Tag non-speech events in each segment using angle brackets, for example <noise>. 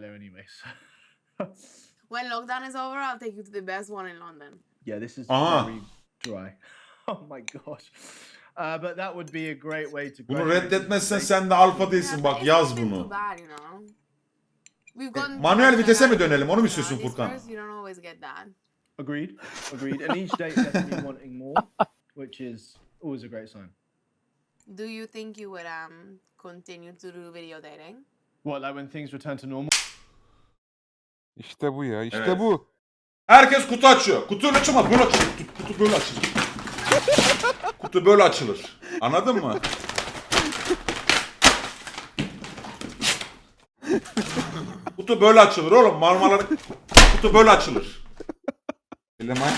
there anyway. So. When lockdown is over, I'll take you to the best one in London. yeah, this is Aha. very dry. <laughs> Oh my gosh. Uh, but that would be a great way to. Bunu graduate reddetmezsen into sen de alfa Yeah, değilsin but bak it's yaz not been bunu. too bad, you know. We've E, gone manuel to vitese mi Canada, dönelim? Onu mu you istiyorsun know, Furkan? first, You don't always get that. Agreed. Agreed. And each date left me wanting more, <laughs> which is always a great sign. Do you think you would um continue to do video dating? What, like when things return to normal? İşte bu ya. işte Evet. bu. Herkes kutu açıyor. Kutu öyle açılmaz. Böyle açılır. Kutu, kutu böyle açılır. kutu böyle açılır. Anladın mı? kutu böyle açılır oğlum. Marmara kutu böyle açılır. Eleman.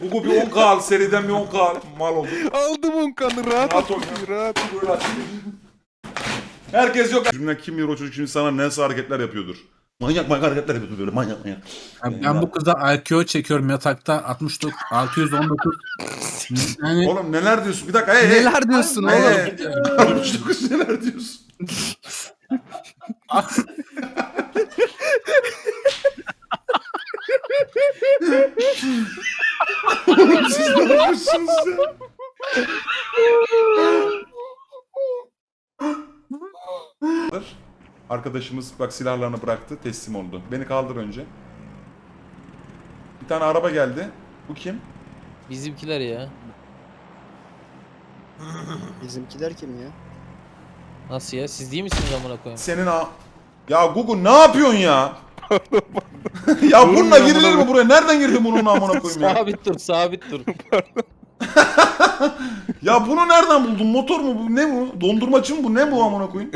Bu bir 10k al seriden bir 10k al. Mal oldu. Aldım Unkan'ı rahat Rahat ol. ol. Rahat. Böyle açılır. Herkes yok. Cümle kim bilir o çocuk şimdi sana nasıl hareketler yapıyordur. Manyak manyak hareketler yapıyordur böyle manyak manyak. Abi ben bu kıza IQ çekiyorum yatakta 69 619. <laughs> Yani Oğlum neler diyorsun? Bir dakika hey hey. Neler diyorsun oğlum? Hey. <laughs> 69 neler diyorsun? Oğlum <laughs> siz ne yapıyorsunuz ya? Arkadaşımız bak silahlarını bıraktı, teslim oldu. Beni kaldır önce. Bir tane araba geldi. Bu kim? Bizimkiler ya. Bizimkiler kim ya? Nasıl ya? Siz değil misiniz amına koyayım? Senin a... Ya Gugu ne yapıyorsun ya? <laughs> ya bununla girilir mi buraya? Nereden girdin bunun amına koyayım ya? <laughs> sabit dur, sabit dur. <laughs> Ya bunu nereden buldun? Motor mu bu? Ne bu? Dondurmacı mı bu? Ne bu amına koyayım?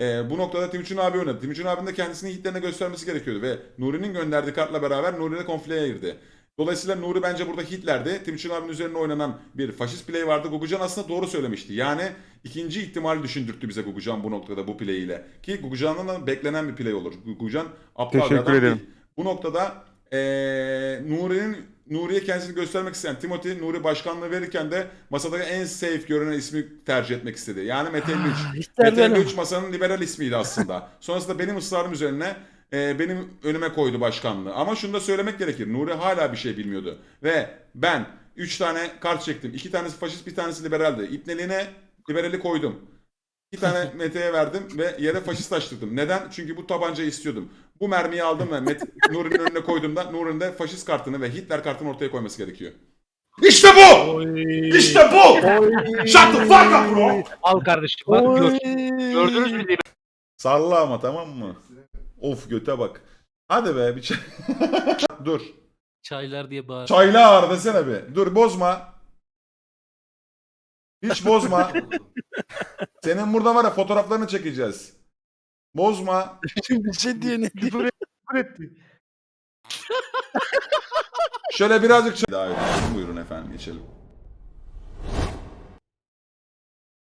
Ee, bu noktada Timuçin abi oynadı. Timuçin abinin de kendisini hitlerine göstermesi gerekiyordu ve Nuri'nin gönderdiği kartla beraber Nuri de konfliye girdi. Dolayısıyla Nuri bence burada Hitler'di. Timuçin abinin üzerine oynanan bir faşist play vardı. Gugucan aslında doğru söylemişti. Yani ikinci ihtimali düşündürttü bize Gugucan bu noktada bu play ile. Ki Gugucan'dan da beklenen bir play olur. Gugucan aptal Teşekkür ederim. değil. Bu noktada ee, Nuri'nin Nuri'ye kendisini göstermek isteyen Timothy Nuri başkanlığı verirken de masadaki en safe görünen ismi tercih etmek istedi. Yani Mete 53. Mete 53 masanın liberal ismiydi aslında. <laughs> Sonrasında benim ısrarım üzerine e, benim önüme koydu başkanlığı. Ama şunu da söylemek gerekir. Nuri hala bir şey bilmiyordu. Ve ben 3 tane kart çektim. 2 tanesi faşist bir tanesi liberaldi. İpneliğine liberali koydum. İki tane <laughs> Mete'ye verdim ve yere faşist açtırdım. Neden? Çünkü bu tabancayı istiyordum. Bu mermiyi aldım ve Met <laughs> Nuri'nin önüne koyduğumda Nuri'nin de faşist kartını ve Hitler kartını ortaya koyması gerekiyor. İşte bu! İşte bu! Shut the fuck up bro! Al kardeşim bak gör. Gördünüz mü diye. Salla ama tamam mı? Of göte bak. Hadi be bir çay. <laughs> Dur. Çaylar diye bağır. Çaylı ağır desene bir. Dur bozma. Hiç bozma. Senin burada var ya fotoğraflarını çekeceğiz. Bozma. bir şey diye ne diyor? Şöyle birazcık çay... Daha iyi. Buyurun efendim geçelim.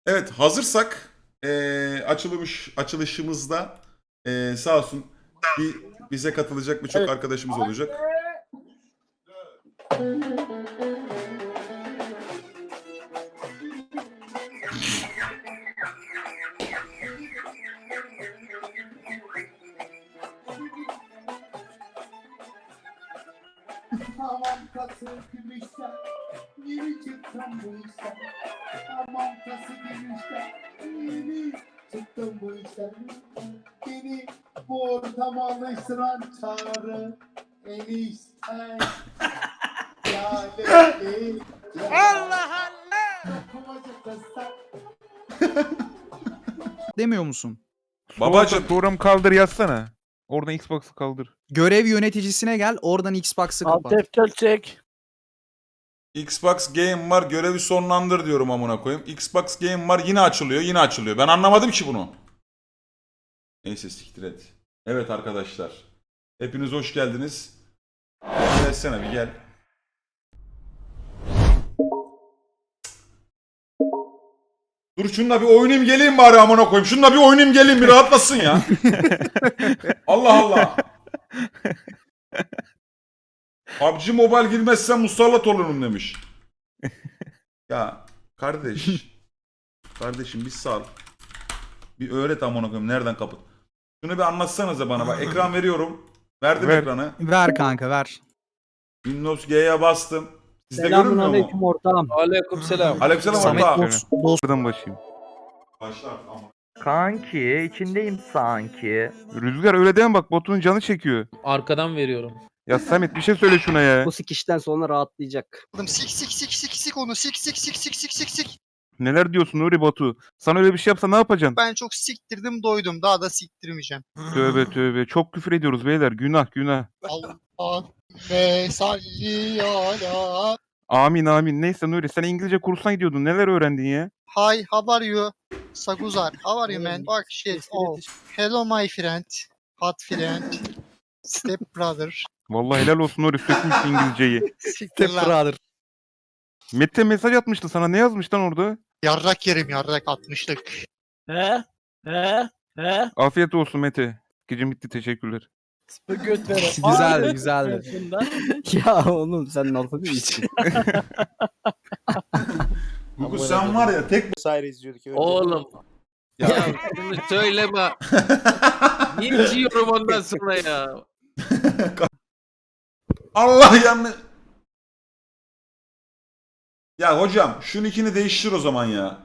Evet hazırsak eee açılmış açılışımızda eee sağ olsun bir, bize katılacak birçok arkadaşımız olacak. Tamam kası gümüşten Yeni çıktım bu işten Tamam kası gümüşten Yeni çıktım bu işten Beni bu ortama alıştıran çağrı Enişten Lale Allah Allah! Dokumacı kızlar Demiyor musun? Babacım Program kaldır yazsana. Oradan Xbox'ı kaldır. Görev yöneticisine gel oradan Xbox'ı Alt kapat. F4 çek. Xbox Game var görevi sonlandır diyorum amına koyayım. Xbox Game var yine açılıyor yine açılıyor. Ben anlamadım ki bunu. Neyse siktir et. Evet arkadaşlar. Hepiniz hoş geldiniz. Gelsene bir gel. Dur şununla bir oynayayım geleyim bari amına koyayım. Şununla bir oynayayım geleyim bir rahatlasın ya. <laughs> Allah Allah. PUBG Mobile girmezsen musallat olurum demiş. Ya kardeş. kardeşim bir sal. Bir öğret amına koyayım nereden kapı. Şunu bir anlatsanıza bana bak. Ekran veriyorum. Verdim Ver. ekranı. Ver kanka ver. Windows G'ye bastım. Sizde görünmüyor mu? ortağım. Aleykümselam. Aleykümselam Samet orta. dost, dost. Buradan başlayayım. Başla ama. Kanki içindeyim sanki. Rüzgar öyle deme bak botun canı çekiyor. Arkadan veriyorum. Ya Samet bir şey söyle şuna ya. sikişten sonra rahatlayacak. Sik sik sik sik sik onu sik sik sik sik sik sik sik. Neler diyorsun Nuri Batu? Sana öyle bir şey yapsa ne yapacaksın? Ben çok siktirdim doydum. Daha da siktirmeyeceğim. Tövbe tövbe. Çok küfür ediyoruz beyler. Günah günah. Allah ve salli ala. Amin amin. Neyse Nuri sen İngilizce kursuna gidiyordun. Neler öğrendin ya? Hi, how are you? Saguzar, how are you man? Bak shit. Oh. Hello my friend. Hot friend. Step brother. Vallahi helal olsun Nuri sökmüşsün İngilizceyi. Siktir lan. Mete mesaj atmıştı sana. Ne yazmış lan orada? Yarrak yerim yarrak atmıştık. He? He? He? Afiyet olsun Mete. Gecem bitti teşekkürler. Göt vere. Güzeldi güzeldi. <laughs> ya oğlum sen nasıl bir işsin? Gugu sen var ya tek Sayre izliyorduk öyle. Oğlum. Ya. Ya bunu söyleme. <laughs> Niye yiyorum ondan sonra ya? <laughs> Allah yanlış. Ya hocam şu nickini değiştir o zaman ya.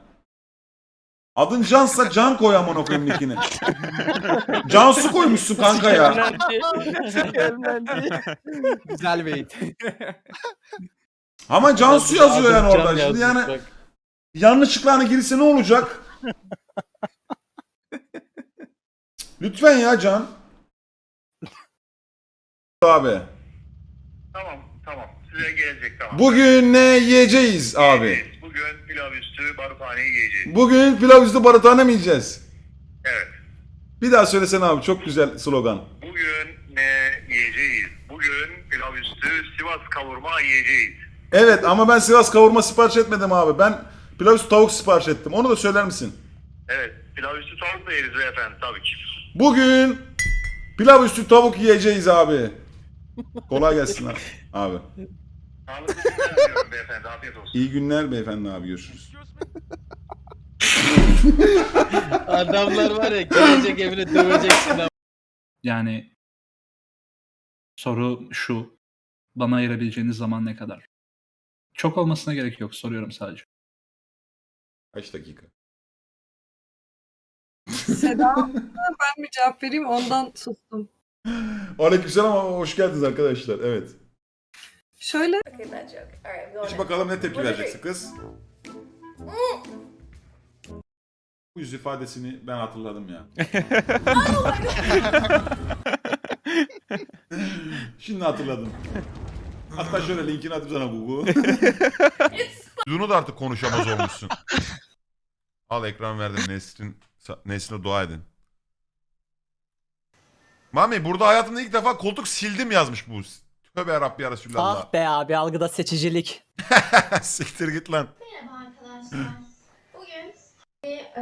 Adın Cansa Can koy amına koyayım nickini. Cansu koymuşsun kanka ya. Güzel beyit. Ama Cansu yazıyor yani orada. Şimdi yani bak. yanlışlıkla hani girse ne olacak? Lütfen ya Can. Abi. Tamam tamam size gelecek tamam. Bugün ne yiyeceğiz abi? Bugün pilav üstü barutane yiyeceğiz. Bugün pilav üstü baratane mi yiyeceğiz? Evet. Bir daha söylesene abi çok güzel slogan. Bugün ne yiyeceğiz? Bugün pilav üstü Sivas kavurma yiyeceğiz. Evet ama ben Sivas kavurma sipariş etmedim abi. Ben pilav üstü tavuk sipariş ettim. Onu da söyler misin? Evet pilav üstü tavuk da yeriz beyefendi tabii ki. Bugün pilav üstü tavuk yiyeceğiz abi. Kolay gelsin abi. abi. Sağlıklı günler diliyorum beyefendi afiyet olsun. İyi günler beyefendi abi görüşürüz. Adamlar var ya gelecek evine döveceksin ama. Yani soru şu. Bana ayırabileceğiniz zaman ne kadar? Çok olmasına gerek yok. Soruyorum sadece. Kaç dakika? Seda ben bir cevap vereyim ondan sustum. Aleykümselam ama hoş geldiniz arkadaşlar. Evet. Şöyle Hiç bakalım ne tepki vereceksin kız. Bu yüz ifadesini ben hatırladım ya. <laughs> <laughs> Şimdi hatırladım. Hatta şöyle linkini atayım sana Google. Bunu da artık konuşamaz olmuşsun. Al ekran verdim Nesrin. Nesrin'e dua edin. Mami burada hayatımda ilk defa koltuk sildim yazmış bu. Tövbe yarabbi ya Resulallah. Ah be abi algıda seçicilik. <laughs> Siktir git lan. Merhaba arkadaşlar. Bugün e,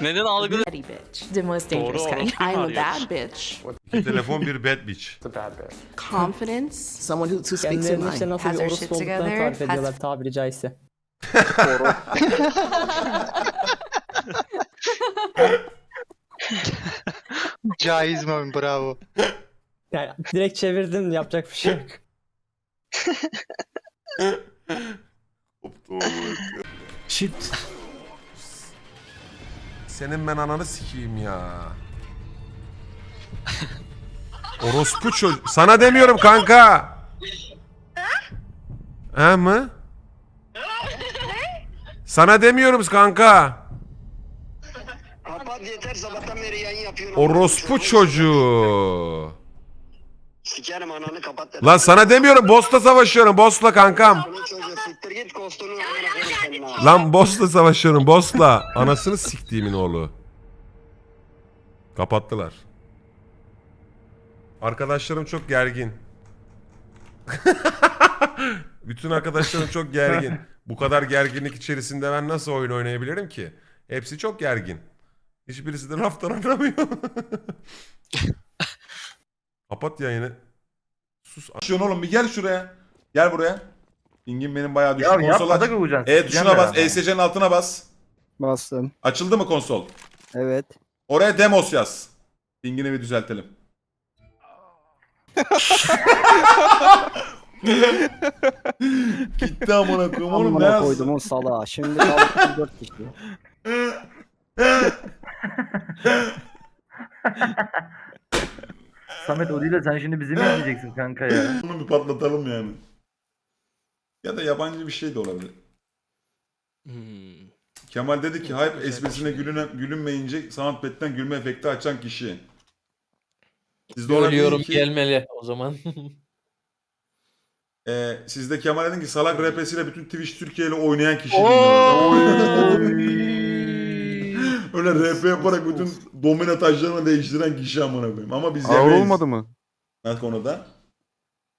Neden algıda? the most dangerous kind. I'm a bad bitch. İki telefon bir bad bitch. Confidence. Someone who, who speaks their Kendilerini işte mind. nasıl Has bir their shit olduklarını together. tarif ediyorlar Has tabiri caizse. <laughs> <laughs> <laughs> Caiz mi bravo. Yani direkt çevirdin yapacak bir şey yok. Shit. Senin ben ananı sikeyim ya. Orospu çocuk. Sana demiyorum kanka. He mı? Sana demiyoruz kanka. Kapat yeter sabahtan beri yayın yapıyorum. Orospu çocuğu. Sikerim ananı kapat. Lan sana demiyorum. Boss'la savaşıyorum. Boss'la kankam. Çocuğu siktir git kostunu amına koyayım senin ha. Lan boss'la savaşıyorum. Boss'la. Anasını siktiğimin oğlu. Kapattılar. Arkadaşlarım çok gergin. <laughs> Bütün arkadaşlarım çok gergin. Bu kadar gerginlik içerisinde ben nasıl oyun oynayabilirim ki? Hepsi çok gergin. Hiçbirisi de laftan anlamıyor. <laughs> Kapat yayını. Sus. Şun oğlum bir gel şuraya. Gel buraya. Pingin benim bayağı düştü. Ya Konsol yapma aç. da Gugucan. E tuşuna bas. ESC'nin altına bas. Bastım. Açıldı mı konsol? Evet. Oraya demos yaz. Pingini bir düzeltelim. <laughs> Gitti amına koyayım oğlum Amına beyaz. koydum o salağa. Şimdi kaldı 4 kişi. <laughs> Samet o değil de sen şimdi bizi mi izleyeceksin kanka ya? <laughs> Bunu bir patlatalım yani. Ya da yabancı bir şey de olabilir. Hmm. Kemal dedi ki hype esprisine gülüne, gülünmeyince soundpad'den gülme efekti açan kişi. Siz de ona deyin ki, gelmeli o zaman. <laughs> e, siz de Kemal dedin ki salak RP'siyle bütün Twitch Türkiye ile oynayan kişi. <laughs> Öyle RP yaparak bütün domino taşlarını değiştiren kişi amına koyayım. Ama biz Ağır yemeyiz. olmadı mı? Ne konuda?